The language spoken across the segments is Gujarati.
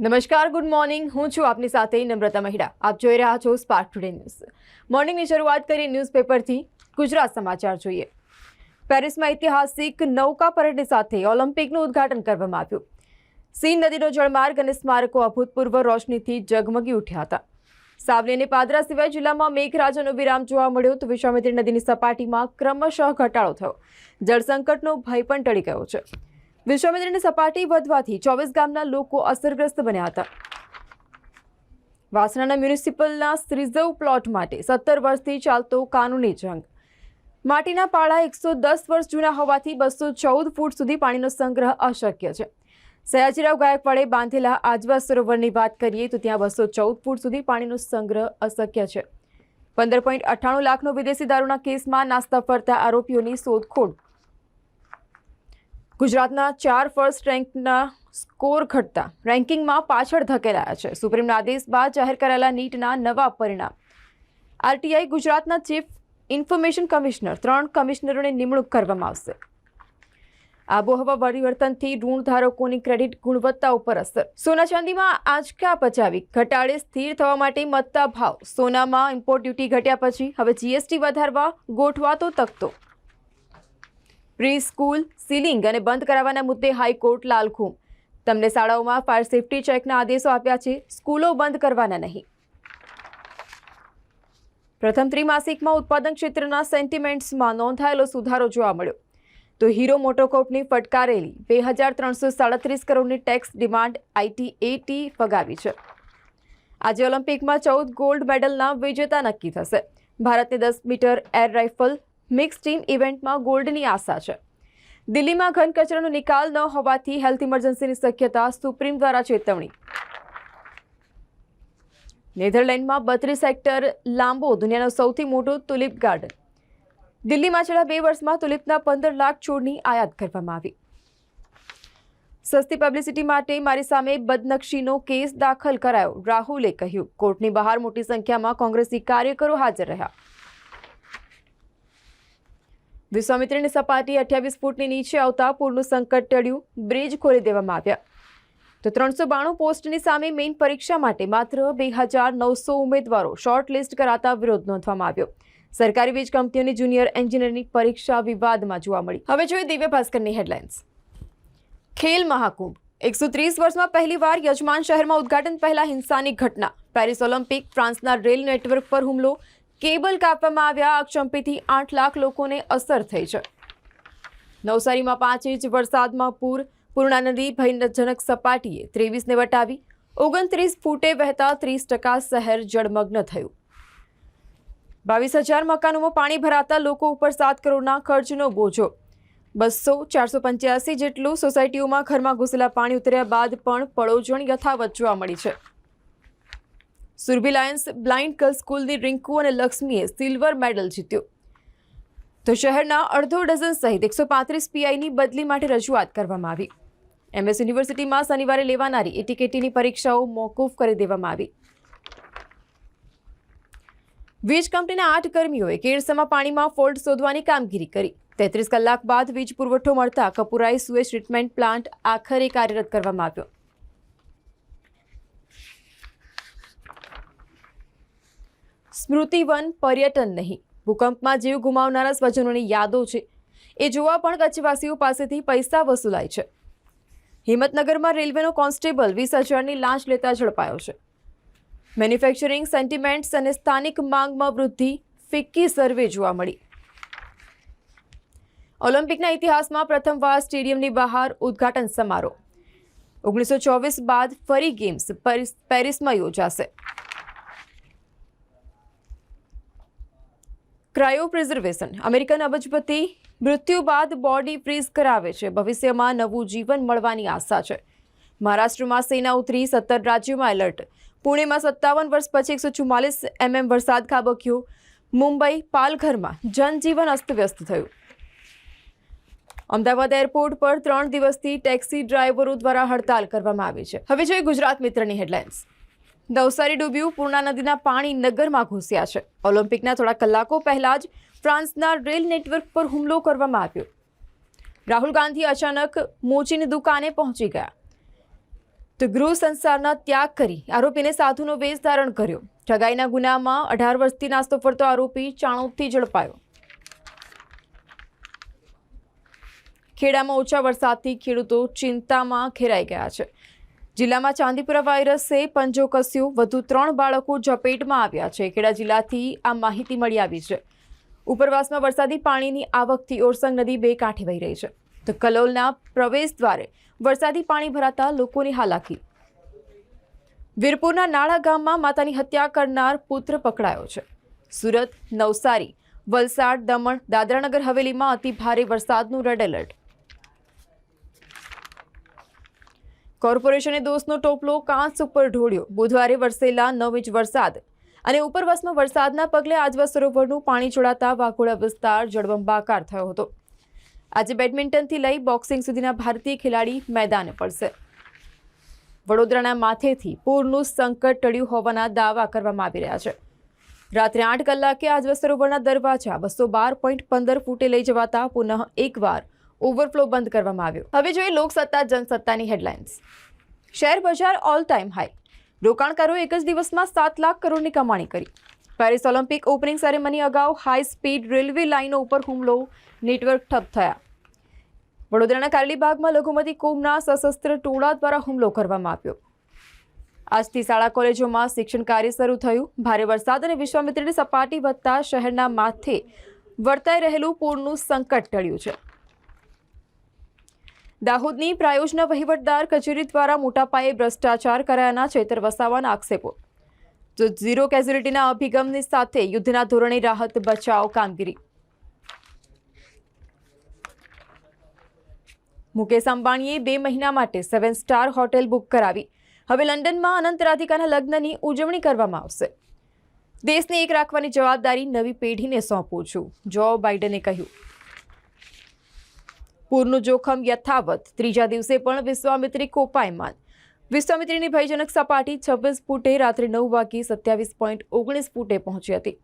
નમસ્કાર, ગુડ મોર્નિંગ. હું છું આપની સાથે નમ્રતા મહિડા. આપ જોઈ રહ્યા છો સ્પાર્ક ટુડે ન્યૂઝ મોર્નિંગની શરૂઆત કરી ન્યૂઝપેપરથી ગુજરાત સમાચાર જોઈએ. પેરિસમાં ઐતિહાસિક નૌકા પરેડની સાથે ઓલિમ્પિકનું ઉદ્ઘાટન કરવામાં આવ્યું. સીન નદીનો જળમાર્ગ અને સ્મારકો અભૂતપૂર્વ રોશનીથી ઝગમગી ઉઠ્યા હતા. સાવલી અને પાદરા સિવાય જિલ્લામાં મેઘરાજાનો વિરામ જોવા મળ્યો તો વિશ્વામિત્રી નદીની સપાટીમાં ક્રમશઃ ઘટાડો થયો. જળસંકટનો ભય પણ ટળી ગયો છે. વિશ્વામિત્રીની સપાટી વધવાથી ચોવીસ ગામના લોકો અસરગ્રસ્ત બન્યા હતા. વાસણાના મ્યુનિસિપલના રિઝર્વ પ્લોટ માટે સત્તર વર્ષથી ચાલતો કાનૂની જંગ. માટીના પાળા એકસો દસ વર્ષ જૂના હોવાથી બસો ચૌદ ફૂટ સુધી પાણીનો સંગ્રહ અશક્ય છે. સયાજીરાવ ગાયકવાડે બાંધેલા આજવા સરોવરની વાત કરીએ તો ત્યાં બસો ચૌદ ફૂટ સુધી પાણીનો સંગ્રહ અશક્ય છે. પંદર પોઈન્ટ અઠ્ઠાણું લાખનો વિદેશી દારૂના કેસમાં નાસ્તા ફરતા આરોપીઓની શોધખોળ ગુજરાતના ચાર ફર્સ્ટ રેન્કના સ્કોર ઘટતા રેન્કિંગમાં પાછળ ધકેલાયા છે. સુપ્રીમના આદેશ બાદ જાહેર કરાયેલા નીટના નવા પરિણામ. આરટીઆઈ ગુજરાતના ચીફ ઇન્ફોર્મેશન કમિશનર ત્રણ કમિશનરોની નિમણૂક કરવામાં આવશે. આબોહવા પરિવર્તનથી ઋણ ધારકોની ક્રેડિટ ગુણવત્તા ઉપર અસર. સોના ચાંદીમાં આંચકા પચાવી. ઘટાડે સ્થિર થવા માટે મતતા ભાવ. સોનામાં ઇમ્પોર્ટ ડ્યુટી ઘટ્યા પછી હવે જીએસટી વધારવા ગોઠવાતો તકતો. પ્રી સ્કૂલ સીલિંગ અને બંધ કરાવવાના મુદ્દે હાઈકોર્ટ લાલખુમ. તમને શાળાઓમાં ફાયર સેફટી ચેકના આદેશો આપ્યા છે, સ્કૂલો બંધ કરવાના નહીં. પ્રથમ ત્રિમાસિકમાં ઉત્પાદન ક્ષેત્રના સેન્ટિમેન્ટ્સમાં નોંધાયેલો સુધારો જોવા મળ્યો. તો હીરો મોટોકોર્પની ફટકારેલી બે હજાર ત્રણસો સાડત્રીસ કરોડની ટેક્સ ડિમાન્ડ આઈટી એટી ફગાવી છે. આજે ઓલિમ્પિકમાં ચૌદ ગોલ્ડ મેડલના વિજેતા નક્કી થશે. ભારતની દસ metre air rifle mix team ઇવેન્ટમાં ગોલ્ડની આશા છે. દિલ્હીમાં ઘન કચરાનો નિકાલ ન હોવાથી હેલ્થ ઇમરજન્સીની શક્યતા સુપ્રીમ દ્વારા ચેતવણી. નેધરલેન્ડમાં બત્રીસ હેક્ટર લાંબો, દુનિયાનો સૌથી મોટો તુલિપ ગાર્ડન. દિલ્હીમાં છેલ્લા બે વર્ષમાં તુલિપના પંદર લાખ છોડની આયાત કરવામાં આવી. સસ્તી પબ્લિસિટી માટે મારી સામે બદનક્ષીનો કેસ દાખલ કરાયો, રાહુલે કહ્યું. કોર્ટની બહાર મોટી સંખ્યામાં કોંગ્રેસી કાર્યકરો હાજર રહ્યા. વિશ્વામિત્રીની સપાટી અઠ્યાવીસ ફૂટની નીચે આવતા પૂરનું સંકટ ટળ્યું. બ્રિજ ખોલી દેવામાં આવ્યા. તો ત્રણસો બાણું પોસ્ટની સામે મેઇન પરીક્ષા માટે માત્ર બે હજાર નવસો ઉમેદવારો શોર્ટ લિસ્ટ કરાતા વિરોધ નોંધવામાં આવ્યો. સરકારી વીજ કંપનીઓની જુનિયર એન્જિનિયરની પરીક્ષા વિવાદમાં જોવા મળી. હવે જોઈએ દિવ્ય ભાસ્કરની હેડલાઇન્સ. ખેલ મહાકુંભ. એકસો ત્રીસ વર્ષમાં પહેલીવાર યજમાન શહેરમાં ઉદ્ઘાટન પહેલા હિંસાની ઘટના. પેરિસ ઓલિમ્પિક, ફ્રાન્સના રેલ નેટવર્ક પર હુમલો. કેબલ કાપવામાં આવ્યા. અક્ષંપીથી આઠ લાખ લોકોને અસર થઈ છે. નવસારીમાં પાંચ ઇંચ વરસાદમાં પૂર. પૂર્ણા નદી ભયજનક સપાટીએ ત્રેવીસને વટાવી. ઓગણત્રીસ ફૂટે વહેતા ત્રીસ ટકા શહેર જળમગ્ન થયું. બાવીસ હજાર મકાનોમાં પાણી ભરાતા લોકો ઉપર સાત કરોડના ખર્ચનો બોજો. બસો ચારસો પંચ્યાસી જેટલું સોસાયટીઓમાં ઘરમાં ઘૂસેલા પાણી ઉતર્યા બાદ પણ પડોજણ યથાવત જોવા મળી છે. સુરભી લાયન્સ બ્લાઇન્ડ ગર્લ્સ સ્કૂલની રિંકુ અને લક્ષ્મીએ સિલ્વર મેડલ જીત્યો. તો શહેરના અડધો ડઝન સહિત એકસો પાંત્રીસ પીઆઈની બદલી માટે રજૂઆત કરવામાં આવી. એમએસ યુનિવર્સિટીમાં શનિવારે લેવાનારી એટીકેટીની પરીક્ષાઓ મોકૂફ કરી દેવામાં આવી. વીજ કંપનીના આઠ કર્મીઓએ કેળસામાં પાણીમાં ફોલ્ટ શોધવાની કામગીરી કરી. તેત્રીસ કલાક બાદ વીજ પુરવઠો મળતા કપુરાઈ સુએજ ટ્રીટમેન્ટ પ્લાન્ટ આખરે કાર્યરત કરવામાં આવ્યો. સ્મૃતિવન પર્યટન નહીં. ભૂકંપમાં જીવ ગુમાવનારા સ્વજનોની યાદો છે. એ જોવા પણ કચ્છવાસીઓ પાસેથી પૈસા વસૂલાય છે. હિંમતનગરમાં રેલવેનો કોન્સ્ટેબલ વીસ હજારની લાંચ લેતા ઝડપાયો છે. મેન્યુફેક્ચરિંગ સેન્ટિમેન્ટ્સ અને સ્થાનિક માંગમાં વૃદ્ધિ ફિક્કી સર્વે જોવા મળી. ઓલિમ્પિકના ઇતિહાસમાં પ્રથમવાર સ્ટેડિયમની બહાર ઉદ્ઘાટન સમારોહ. ઓગણીસો ચોવીસ બાદ ફરી ગેમ્સ પેરિસમાં યોજાશે. Cryo preservation. અમેરિકન અબજપતિ મૃત્યુ બાદ બોડી ફ્રીઝ કરાવે છે. ભવિષ્યમાં નવું જીવન મળવાની આશા છે. મહારાષ્ટ્રમાં સેના ઉતરી, સત્તર રાજ્યોમાં એલર્ટ. પુણેમાં સત્તાવન વર્ષ પછી એકસો ચુમ્માલીસ એમએમ વરસાદ ખાબક્યો. મુંબઈ પાલઘરમાં જનજીવન અસ્તવ્યસ્ત થયું. અમદાવાદ એરપોર્ટ પર ત્રણ દિવસથી ટેક્સી ડ્રાઈવરો દ્વારા હડતાલ કરવામાં આવી છે. હવે જોઈએ ગુજરાત મિત્રની હેડલાઇન્સ. નવસારી ડૂબ્યું, પૂર્ણા નદીના પાણી નગરમાં ઘૂસ્યા છે. ઓલિમ્પિકના થોડા કલાકો પહેલા જ ફ્રાન્સના રેલ નેટવર્ક પર હુમલો કરવામાં આવ્યો. રાહુલ ગાંધી અચાનક મોચીની દુકાને પહોંચી ગયા. તો ગૃહ સંસારના ત્યાગ કરી આરોપીને સાધુનો વેશ ધારણ કર્યો. ઠગાઈના ગુનામાં અઢાર વર્ષથી નાસ્તો ફરતો આરોપી ચાણોદથી ઝડપાયો. ખેડામાં ઓછા વરસાદથી ખેડૂતો ચિંતામાં ઘેરાઈ ગયા છે. જિલ્લામાં ચાંદીપુરા વાયરસે પંજો કસ્યો. વધુ ત્રણ બાળકો ઝપેટમાં આવ્યા છે. ખેડા જિલ્લાથી આ માહિતી મળી આવી છે. ઉપરવાસમાં વરસાદી પાણીની આવકથી ઓરસંગ નદી બે કાંઠે વહી રહી છે. તો કલોલના પ્રવેશ દ્વારે વરસાદી પાણી ભરાતા લોકોની હાલાકી. વીરપુરના નાળા ગામમાં માતાની હત્યા કરનાર પુત્ર પકડાયો છે. સુરત નવસારી, વલસાડ, દમણ, દાદરાનગર હવેલીમાં અતિ ભારે વરસાદનું રેડ એલર્ટ કોર્પોરેશને દોષનો ટોપલો કાંસ ઉપર ઢોળ્યો. બુધવારે વરસેલા નવ ઇંચ વરસાદ અને ઉપરવાસમાં વરસાદના પગલે આજવા સરોવરનું પાણી છોડાતા વાઘોડા વિસ્તાર જળબંબાકાર થયો હતો. આજે બેડમિન્ટનથી લઈ બોક્સિંગ સુધીના ભારતીય ખેલાડી મેદાને પડશે. વડોદરાના માથેથી પૂરનું સંકટ ટળ્યું હોવાના દાવા કરવામાં આવી રહ્યા છે. રાત્રે આઠ કલાકે આજવા સરોવરના દરવાજા બસો બાર પોઈન્ટ પંદર ફૂટે લઈ જવાતા પુનઃ એકવાર ઓવરફ્લો બંધ કરવામાં આવ્યો. હવે જોઈએ લોકસત્તા, જનસત્તાની હેડલાઇન્સ. શેર બજાર ઓલ ટાઈમ હાઈ રોકાણકારોએ એક જ દિવસમાં સાત લાખ કરોડની કમાણી કરી. પેરિસ ઓલિમ્પિક ઓપનિંગ સેરેમની અગાઉ હાઈ સ્પીડ રેલવે લાઇનો ઉપર હુમલો નેટવર્ક ઠપ થયા. વડોદરાના કારલીબાગમાં લઘુમતી કોમના સશસ્ત્ર ટોળા દ્વારા હુમલો કરવામાં આવ્યો. આજથી શાળા કોલેજોમાં શિક્ષણ કાર્ય શરૂ થયું. ભારે વરસાદ અને વિશ્વામિત્રની સપાટી વધતા શહેરના માથે વર્તાઈ રહેલું પૂરનું સંકટ ટળ્યું છે. દાહોદની પ્રાયોજના વહીવટદાર કચેરી દ્વારા મોટા પાયે ભ્રષ્ટાચાર કરાયાના ચેતર વસાવાના આક્ષેપો. તો ઝીરો કેઝ્યુલિટીના અભિગમની સાથે યુદ્ધના ધોરણે રાહત બચાવ કામગીરી. મુકેશ અંબાણીએ બે મહિના માટે સેવન સ્ટાર હોટેલ બુક કરાવી. હવે લંડનમાં અનંત રાધિકાના લગ્નની ઉજવણી કરવામાં આવશે. દેશને એક રાખવાની જવાબદારી નવી પેઢીને સોંપું છું, જો બાઇડને કહ્યું. પૂરનું જોખમ યથાવત. ત્રીજા દિવસે પણ વિશ્વામિત્રી કોપાયમાન. વિશ્વામિત્રીની ભયજનક સપાટી છવ્વીસ ફૂટે રાત્રે નવ વાગ્યે સત્યાવીસ પોઈન્ટ ઓગણીસ ફૂટે પહોંચી હતી.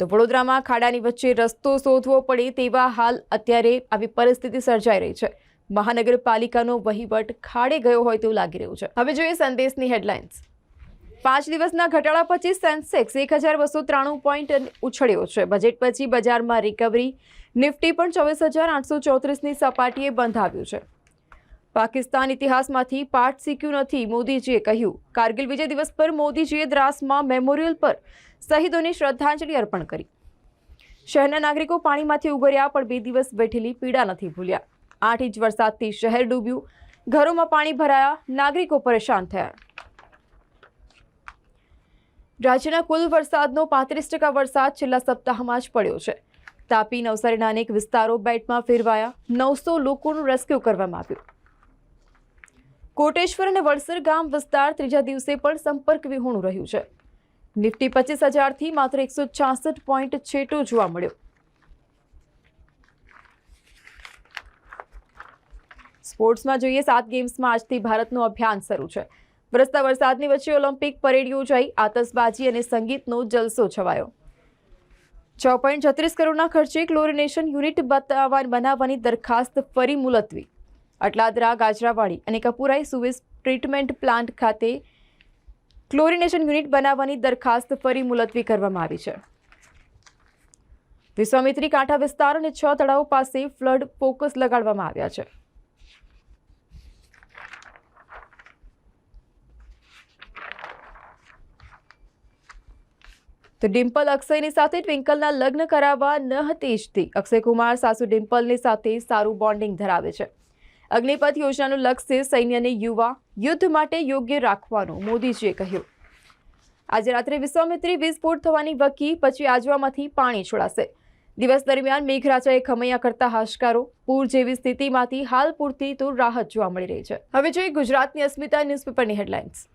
તો વડોદરામાં ખાડાની વચ્ચે રસ્તો શોધવો પડે તેવા હાલ અત્યારે આવી પરિસ્થિતિ સર્જાઈ રહી છે. મહાનગરપાલિકાનો વહીવટ ખાડે ગયો હોય તેવું લાગી રહ્યું છે. હવે જોઈએ સંદેશની હેડલાઇન્સ. પાંચ દિવસના ઘટાડા પછી સેન્સેક્સ એક હજાર બસો ત્રાણું પોઈન્ટ ઉછળ્યો છે. બજેટ પછી બજારમાં રિકવરી નિફ્ટી પણ ચોવીસ હજાર આઠસો ચોત્રીસની સપાટીએ બંધ આવ્યું છે. પાકિસ્તાન ઇતિહાસમાંથી પાઠ શીખ્યું નથી, મોદીજીએ કહ્યું. કારગિલ વિજય દિવસ પર મોદીજીએ દ્રાસમાં મેમોરિયલ પર શહીદોને શ્રદ્ધાંજલિ અર્પણ કરી. શહેરના નાગરિકો પાણીમાંથી ઉગર્યા પણ બે દિવસ બેઠેલી પીડા નથી ભૂલ્યા. આઠ ઇંચ વરસાદથી શહેર ડૂબ્યું. ઘરોમાં પાણી ભરાયા, નાગરિકો પરેશાન થયા. રાજ્યના કુલ વરસાદનો પાંત્રીસ ટકા વરસાદ છેલ્લા સપ્તાહમાં જ પડ્યો છે. તાપી નવસારીના અનેક વિસ્તારો બેટમાં ફેરવાયા. નવસો લોકોનું રેસ્ક્યુ કરવામાં આવ્યું. કોટેશ્વર અને વડસર ગામ વિસ્તાર ત્રીજા દિવસે પણ સંપર્ક વિહોણું રહ્યું છે. નિફ્ટી પચીસ હજારથી માત્ર એકસો છાસઠ પોઈન્ટ છેટો જોવા મળ્યો. સ્પોર્ટ્સમાં જોઈએ સાત ગેમ્સમાં આજથી ભારતનું અભિયાન શરૂ છે. વરસતા વરસાદની વચ્ચે ઓલિમ્પિક પરેડ યોજાઈ, આતશબાજી અને સંગીતનો જલસો છવાયો. છ પોઈન્ટ છત્રીસ કરોડના ખર્ચે ક્લોરિનેશન યુનિટ બનાવવાની દરખાસ્ત ફરી મુલતવી. અટલાદરા, ગાજરાવાડી અને કપુરાઈ સુવેસ ટ્રીટમેન્ટ પ્લાન્ટ ખાતે ક્લોરિનેશન યુનિટ બનાવવાની દરખાસ્ત ફરી મુલતવી કરવામાં આવી છે. વિશ્વામિત્રી કાંઠા વિસ્તાર અને છ તળાવો પાસે ફ્લડ ફોકસ લગાડવામાં આવ્યા છે. તો ડિમ્પલ અક્ષયની સાથે ટ્વિંકલના લગ્ન કરાવવા ન હતી ઈચ્છતી. અક્ષય કુમાર સાસુ ડિમ્પલની સાથે સારું બોન્ડિંગ ધરાવે છે. અગ્નિપથ યોજનાનું લક્ષ્ય સૈન્યને યુવા, યુદ્ધ માટે યોગ્ય રાખવાનું, મોદીજીએ કહ્યું. આજે રાત્રે વિશ્વામિત્રી વિસ્ફોટ થવાની વકી, પછી આજવામાંથી પાણી છોડાશે. દિવસ દરમિયાન મેઘરાજાએ ખમૈયા કરતા હાશકારો, પૂર જેવી સ્થિતિમાંથી હાલ પૂરતી તો રાહત જોવા મળી રહી છે. હવે જોઈએ ગુજરાતની અસ્મિતા ન્યૂઝપેપરની હેડલાઇન્સ.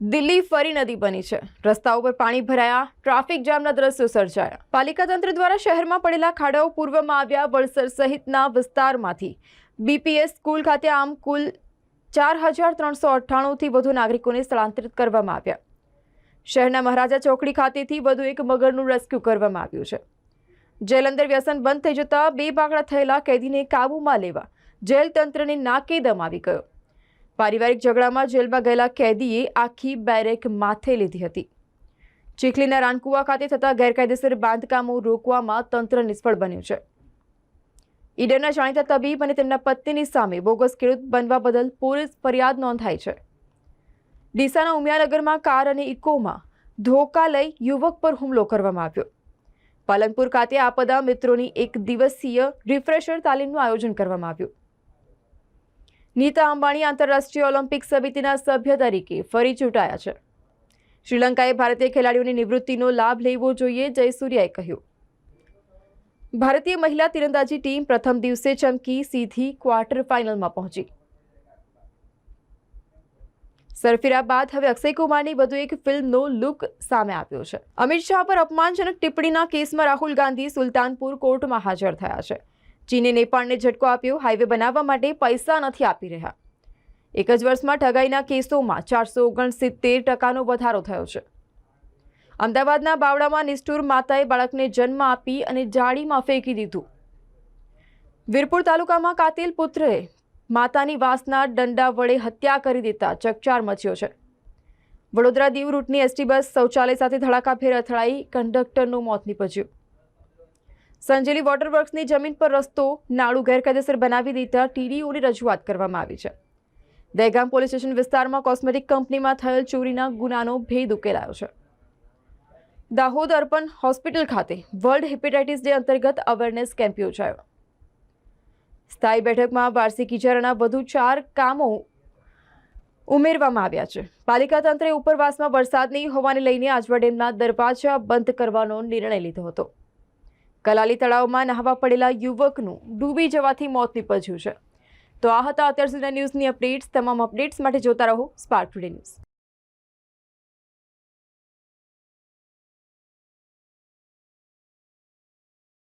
દિલ્હી ફરી નદી બની છે. રસ્તા ઉપર પાણી ભરાયા, ટ્રાફિક જામના દ્રશ્યો સર્જાયા. પાલિકા તંત્ર દ્વારા શહેરમાં પડેલા ખાડાઓ પૂર્વમાં આવ્યા વલસર સહિતના વિસ્તારમાંથી. બીપીએસ સ્કૂલ ખાતે આમ કુલ ચાર હજાર ત્રણસો અઠ્ઠાણુંથી વધુ નાગરિકોને સ્થળાંતરિત કરવામાં આવ્યા. શહેરના મહારાજા ચોકડી ખાતેથી વધુ એક મગરનું રેસ્ક્યુ કરવામાં આવ્યું છે. જેલ અંદર વ્યસન બંધ થઈ જતાં બે બાગડા થયેલા કેદીને કાબૂમાં લેવા જેલ તંત્રને નાકે દમ આવી ગયો. પારિવારિક ઝઘડામાં જેલમાં ગયેલા કેદીએ આખી બેરેક માથે લીધી હતી. ચીખલીના રાનકુવા ખાતે થતા ગેરકાયદેસર બાંધકામો રોકવામાં તંત્ર નિષ્ફળ બન્યું છે. ઈડરના જાણીતા તબીબ અને તેમના પત્નીની સામે બોગસ ખેડૂત બનવા બદલ પોલીસ ફરિયાદ નોંધાઈ છે. ડીસાના ઉમિયાનગરમાં કાર અને ઇકોમાં ધોકા લઈ યુવક પર હુમલો કરવામાં આવ્યો. પાલનપુર ખાતે આપદા મિત્રોની એક દિવસીય રિફ્રેશર તાલીમનું આયોજન કરવામાં આવ્યું. નીતા અંબાણી આંતરરાષ્ટ્રીય ઓલિમ્પિક સમિતિના સભ્ય તરીકે ફરી ચૂંટાયા છે. શ્રીલંકાએ ભારતીય ખેલાડીઓની નિવૃત્તિનો લાભ લેવો જોઈએ, જયસૂર્યાએ કહ્યું. ભારતીય મહિલા તીરંદાજી ટીમ પ્રથમ દિવસે ચમકી, સીધી ક્વાર્ટર ફાઇનલમાં પહોંચી. સરફિરા બાદ હવે અક્ષય કુમારની વધુ એક ફિલ્મનો લુક સામે આવ્યો છે. અમિત શાહ પર અપમાનજનક ટિપ્પણીના કેસમાં રાહુલ ગાંધી સુલતાનપુર કોર્ટમાં હાજર થયા છે. ચીને નેપાળને ઝટકો આપ્યો. હાઈવે બનાવવા માટે પૈસા નથી આપી રહ્યા. એક જ વર્ષમાં ઠગાઈના કેસોમાં ચારસો ઓગણસિત્તેર ટકાનો વધારો થયો છે. અમદાવાદના બાવડામાં નિષ્ઠુર માતાએ બાળકને જન્મ આપી અને જાળીમાં ફેંકી દીધું. વીરપુર તાલુકામાં કાતિલ પુત્રએ માતાની વાસના દંડા વડે હત્યા કરી દેતા ચકચાર મચ્યો છે. વડોદરા દીવ રૂટની એસટી બસ શૌચાલય સાથે ધડાકાભેર અથડાઈ કંડક્ટરનું મોત નીપજ્યું. સંજેલી વોટરવર્ક્સની જમીન પર રસ્તો નાળું ગેરકાયદેસર બનાવી દેતા ટીડીઓની રજૂઆત કરવામાં આવી છે. દહેગામ પોલીસ સ્ટેશન વિસ્તારમાં કોસ્મેટિક કંપનીમાં થયેલ ચોરીના ગુનાનો ભેદ ઉકેલાયો છે. દાહોદ અર્પણ હોસ્પિટલ ખાતે વર્લ્ડ હેપેટાઇટિસ ડે અંતર્ગત અવેરનેસ કેમ્પ યોજાયો. સ્થાયી બેઠકમાં વાર્ષિક ઇજારાના વધુ ચાર કામો ઉમેરવામાં આવ્યા છે. પાલિકા તંત્રે ઉપરવાસમાં વરસાદ નહીં હોવાને લઈને આજવા ડેમના દરવાજા બંધ કરવાનો નિર્ણય લીધો હતો. કલાલી તળાવમાં નહાવા પડેલા યુવકનું ડૂબી જવાથી મોત નીપજ્યું છે. તો આ હતા અત્યાર સુધીના ન્યૂઝની અપડેટ્સ. તમામ અપડેટ્સ માટે જોતા રહો સ્પાર્ક ટુડે ન્યૂઝ